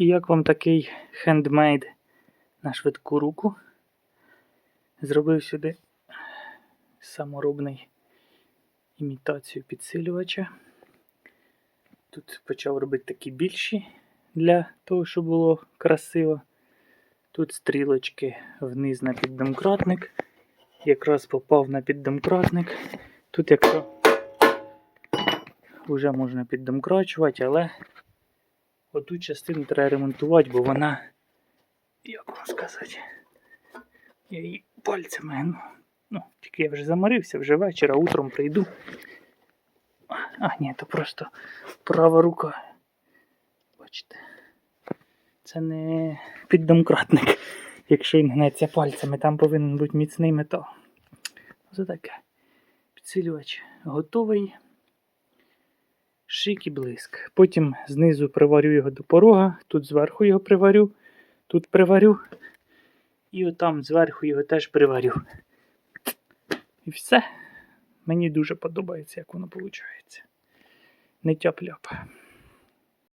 І як вам такий хендмейд на швидку руку? Зробив сюди саморобний імітацію підсилювача. Тут почав робити такі більші для того, щоб було красиво. Тут стрілочки вниз на піддомкратник. Якраз попав на піддомкратник. Тут якщо вже можна піддомкрачувати, але оту частину треба ремонтувати, бо вона, як вам сказати, я її пальцями гну. Ну, тільки я вже заморився, вже вечір, а утром прийду. А, ні, то просто права рука. Бачите. Це не піддомкратник. Якщо він гнеться пальцями, там повинен бути міцний метал. Ось таке. Підсилювач готовий. Шик і блиск. Потім знизу приварю його до порога, тут зверху його приварю, тут приварю. І отам зверху його теж приварю. І все. Мені дуже подобається, як воно виходить. Не тяп-ляп.